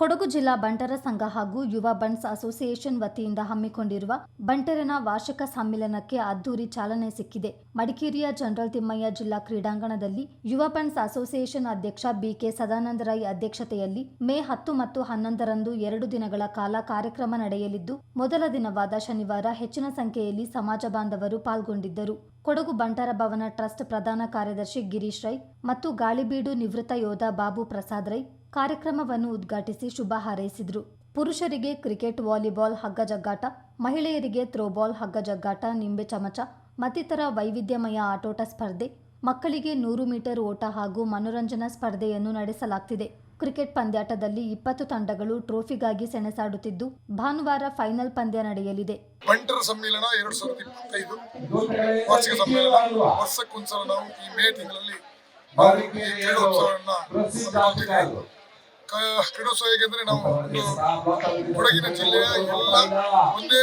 ಕೊಡಗು ಜಿಲ್ಲಾ ಬಂಟರ ಸಂಘ ಹಾಗೂ ಯುವ ಬಂಟ್ಸ್ ಅಸೋಸಿಯೇಷನ್ ವತಿಯಿಂದ ಹಮ್ಮಿಕೊಂಡಿರುವ ಬಂಟರನ ವಾರ್ಷಿಕ ಸಮ್ಮೇಳನಕ್ಕೆ ಅದ್ದೂರಿ ಚಾಲನೆ ಸಿಕ್ಕಿದೆ. ಮಡಿಕೇರಿಯ ಜನರಲ್ ತಿಮ್ಮಯ್ಯ ಜಿಲ್ಲಾ ಕ್ರೀಡಾಂಗಣದಲ್ಲಿ ಯುವ ಬಂಟ್ಸ್ ಅಸೋಸಿಯೇಷನ್ ಅಧ್ಯಕ್ಷ ಬಿಕೆ ಸದಾನಂದರಾಯ್ ಅಧ್ಯಕ್ಷತೆಯಲ್ಲಿ ಮೇ ಹತ್ತು ಮತ್ತು ಹನ್ನೊಂದರಂದು ಎರಡು ದಿನಗಳ ಕಾಲ ಕಾರ್ಯಕ್ರಮ ನಡೆಯಲಿದ್ದು, ಮೊದಲ ದಿನವಾದ ಶನಿವಾರ ಹೆಚ್ಚಿನ ಸಂಖ್ಯೆಯಲ್ಲಿ ಸಮಾಜ ಬಾಂಧವರು ಪಾಲ್ಗೊಂಡಿದ್ದರು. ಕೊಡಗು ಬಂಟರ ಭವನ ಟ್ರಸ್ಟ್ ಪ್ರಧಾನ ಕಾರ್ಯದರ್ಶಿ ಗಿರೀಶ್ ರೈ ಮತ್ತು ಗಾಳಿಬೀಡು ನಿವೃತ್ತ ಯೋಧ ಬಾಬು ಪ್ರಸಾದ್ ರೈ ಕಾರ್ಯಕ್ರಮವನ್ನು ಉದ್ಘಾಟಿಸಿ ಶುಭ ಹಾರೈಸಿದರು. ಪುರುಷರಿಗೆ ಕ್ರಿಕೆಟ್, ವಾಲಿಬಾಲ್ ಹಗ್ಗ ಜಗ್ಗಾಟ ಮಹಿಳೆಯರಿಗೆ ಥ್ರೋಬಾಲ್ ಹಗ್ಗ ಜಗ್ಗಾಟ ನಿಂಬೆ ಚಮಚ, ಮತ್ತಿತರ ವೈವಿಧ್ಯಮಯ ಆಟೋಟ ಸ್ಪರ್ಧೆ, ಮಕ್ಕಳಿಗೆ ನೂರು ಮೀಟರ್ ಓಟ ಹಾಗೂ ಮನೋರಂಜನಾ ಸ್ಪರ್ಧೆಯನ್ನು ನಡೆಸಲಾಗ್ತಿದೆ. ಕ್ರಿಕೆಟ್ ಪಂದ್ಯಾಟದಲ್ಲಿ ಇಪ್ಪತ್ತು ತಂಡಗಳು ಟ್ರೋಫಿಗಾಗಿ ಸೆಣಸಾಡುತ್ತಿದ್ದು, ಭಾನುವಾರ ಫೈನಲ್ ಪಂದ್ಯ ನಡೆಯಲಿದೆ. ಬಂಟರ ಸಮ್ಮೇಳನ ಎರಡು ಸಾವಿರದ ಇಪ್ಪತ್ತೈದು ವಾರ್ಷಿಕ ಸಮ್ಮೇಳನ. ವರ್ಷಕ್ಕೊಂದ್ಸಲ ನಾವು ಈ ಮೇ ಕ್ರೀಡೋತ್ಸವ ಹೇಗೆಂದ್ರೆ ನಾವು ಕೊಡಗಿನ ಜಿಲ್ಲೆಯ ಎಲ್ಲ ಒಂದೇ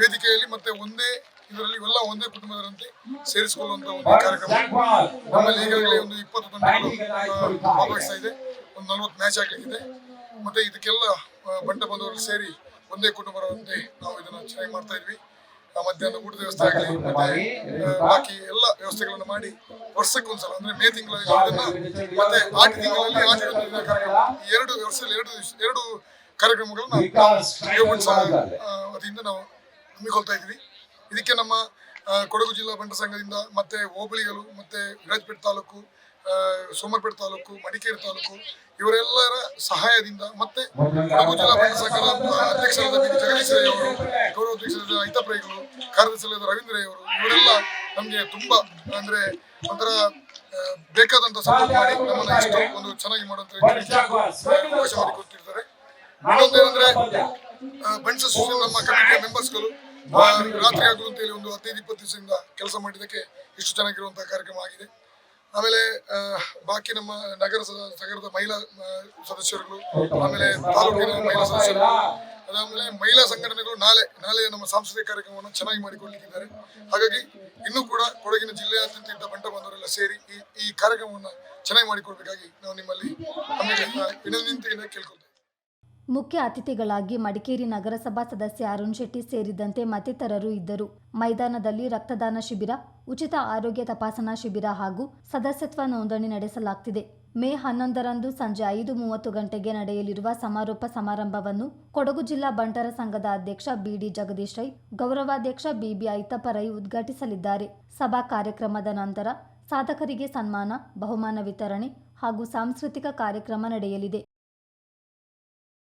ವೇದಿಕೆಯಲ್ಲಿ ಮತ್ತೆ ಒಂದೇ ಇದರಲ್ಲಿ ಎಲ್ಲ ಒಂದೇ ಕುಟುಂಬದರಂತೆ ಸೇರಿಸಿಕೊಳ್ಳುವಂತಹ ಒಂದು ಕಾರ್ಯಕ್ರಮ. ನಮ್ಮಲ್ಲಿ ಈಗಾಗಲೇ ಒಂದು ಇಪ್ಪತ್ತು ತಂಡಗಳು ಭಾಗವಹಿಸ್ತಾ ಇದೆ ಒಂದು ನಲ್ವತ್ತು ಮ್ಯಾಚ್ ಆಗ್ಲಿಕ್ಕಿದೆ. ಮತ್ತೆ ಇದಕ್ಕೆಲ್ಲ ಬಂಡ ಬಂದವರು ಸೇರಿ ಒಂದೇ ಕುಟುಂಬರಂತೆ ನಾವು ಇದನ್ನ ಚೆನ್ನಾಗಿ ಮಾಡ್ತಾ ಇದ್ವಿ. ಮಧ್ಯಾಹ್ನ ಊಟದ ವ್ಯವಸ್ಥೆ ಆಗಲಿ, ಮತ್ತೆ ಬಾಕಿ ಎಲ್ಲ ವ್ಯವಸ್ಥೆಗಳನ್ನು ಮಾಡಿ ವರ್ಷಕ್ಕೊಂದ್ಸಲ ಅಂದ್ರೆ ಮೇ ತಿಂಗಳಲ್ಲಿ ಮತ್ತೆ ಆಟ ತಿಂಗಳಲ್ಲಿ ಆಟ ಕಾರ್ಯಕ್ರಮ ಎರಡು ವರ್ಷದಲ್ಲಿ ಎರಡು ಎರಡು ಕಾರ್ಯಕ್ರಮಗಳನ್ನು ವತಿಯಿಂದ ನಾವು ಹಮ್ಮಿಕೊಳ್ತಾ ಇದ್ದೀವಿ ಇದಕ್ಕೆ ನಮ್ಮ ಕೊಡಗು ಜಿಲ್ಲಾ ಬಂಟ ಸಂಘದಿಂದ ಮತ್ತೆ ಹೋಬಳಿಗಳು ಮತ್ತೆ ವಿರಾಜಪೇಟೆ ತಾಲೂಕು ಸೋಮರ್ಪೇಟೆ ತಾಲೂಕು ಮಡಿಕೇರಿ ತಾಲೂಕು ಇವರೆಲ್ಲರ ಸಹಾಯದಿಂದ ಮತ್ತೆ ಕೊಡಗು ಜಿಲ್ಲಾ ಬಂಟ ಸಂಘದ ಅಧ್ಯಕ್ಷರಾದ. ಜಗದೀಶ್ ರೈ ಅವರು ಗೌರವಾಧ್ಯಕ್ಷರಾದ ಹಿತಪ್ರೈಗಳು ಕಾರ್ಯದರ್ಶಿಯಾದ ರವೀಂದ್ರ ರೈ ಅವರು ಇವರೆಲ್ಲ ನಮಗೆ ತುಂಬಾ ಅಂದ್ರೆ ಒಂಥರ ಬೇಕಾದಂತ ಸಪೋರ್ಟ್ ಮಾಡಿ ನಮ್ಮನ್ನ ಇಷ್ಟು ಒಂದು ಚೆನ್ನಾಗಿ ಮಾಡುವಂತ ಅವಕಾಶ ಮಾಡಿಕೊಟ್ಟಿರ್ತಾರೆ ಇನ್ನೊಂದೇನಂದ್ರೆ ಬಂಡ್ಸ್ ಅಸೋಸಿಯೇಷನ್ ನಮ್ಮ ಕಮಿಟಿಯ ಮೆಂಬರ್ಸ್ಗಳು ರಾತ್ರಿ ಆಗುವಂತ ಹೇಳಿ ಒಂದು ಹದಿನೈದು, ಇಪ್ಪತ್ತು ದಿವಸದಿಂದ ಕೆಲಸ ಮಾಡಿದಕ್ಕೆ ಇಷ್ಟು ಚೆನ್ನಾಗಿರುವಂತಹ ಕಾರ್ಯಕ್ರಮ ಆಗಿದೆ. ಆಮೇಲೆ ಬಾಕಿ ನಮ್ಮ ನಗರ ಸ- ನಗರದ ಮಹಿಳಾ ಸದಸ್ಯರುಗಳು, ಆಮೇಲೆ ತಾಲೂಕಿನ ಮಹಿಳಾ ಸದಸ್ಯರುಗಳು ಅದಾದ್ಮೇಲೆ ಮಹಿಳಾ ಸಂಘಟನೆಗಳು ನಾಳೆ ನಾಳೆ ನಮ್ಮ ಸಾಂಸ್ಕೃತಿಕ ಕಾರ್ಯಕ್ರಮವನ್ನು ಚೆನ್ನಾಗಿ ಮಾಡಿಕೊಳ್ಳಲಿಕ್ಕಿದ್ದಾರೆ ಹಾಗಾಗಿ ಇನ್ನೂ ಕೂಡ ಕೊಡಗಿನ ಜಿಲ್ಲೆಯಾದ್ಯಂತ ಇದ್ದ ಬಂಟ ಬಂದವರೆಲ್ಲ ಸೇರಿ ಈ ಈ ಕಾರ್ಯಕ್ರಮವನ್ನು ಚೆನ್ನಾಗಿ ಮಾಡಿಕೊಳ್ಬೇಕಾಗಿ ನಾವು ನಿಮ್ಮಲ್ಲಿ ಕೇಳ್ಕೊಳ್ತೇವೆ. ಮುಖ್ಯ ಅತಿಥಿಗಳಾಗಿ ಮಡಿಕೇರಿ ನಗರಸಭಾ ಸದಸ್ಯ ಅರುಣ್ ಶೆಟ್ಟಿ ಸೇರಿದಂತೆ ಮತ್ತಿತರರು ಇದ್ದರು. ಮೈದಾನದಲ್ಲಿ ರಕ್ತದಾನ ಶಿಬಿರ, ಉಚಿತ ಆರೋಗ್ಯ ತಪಾಸಣಾ ಶಿಬಿರ ಹಾಗೂ ಸದಸ್ಯತ್ವ ನೋಂದಣಿ ನಡೆಸಲಾಗ್ತಿದೆ. ಮೇ ಹನ್ನೊಂದರಂದು ಸಂಜೆ ಐದು ಮೂವತ್ತು ಗಂಟೆಗೆ ನಡೆಯಲಿರುವ ಸಮಾರೋಪ ಸಮಾರಂಭವನ್ನು ಕೊಡಗು ಜಿಲ್ಲಾ ಬಂಟರ ಸಂಘದ ಅಧ್ಯಕ್ಷ ಬಿಡಿ ಜಗದೀಶ್ ರೈ, ಗೌರವಾಧ್ಯಕ್ಷ ಬಿಬಿ ಐತಪ್ಪ ರೈ ಉದ್ಘಾಟಿಸಲಿದ್ದಾರೆ. ಸಭಾ ಕಾರ್ಯಕ್ರಮದ ನಂತರ ಸಾಧಕರಿಗೆ ಸನ್ಮಾನ, ಬಹುಮಾನ ವಿತರಣೆ ಹಾಗೂ ಸಾಂಸ್ಕೃತಿಕ ಕಾರ್ಯಕ್ರಮ ನಡೆಯಲಿದೆ.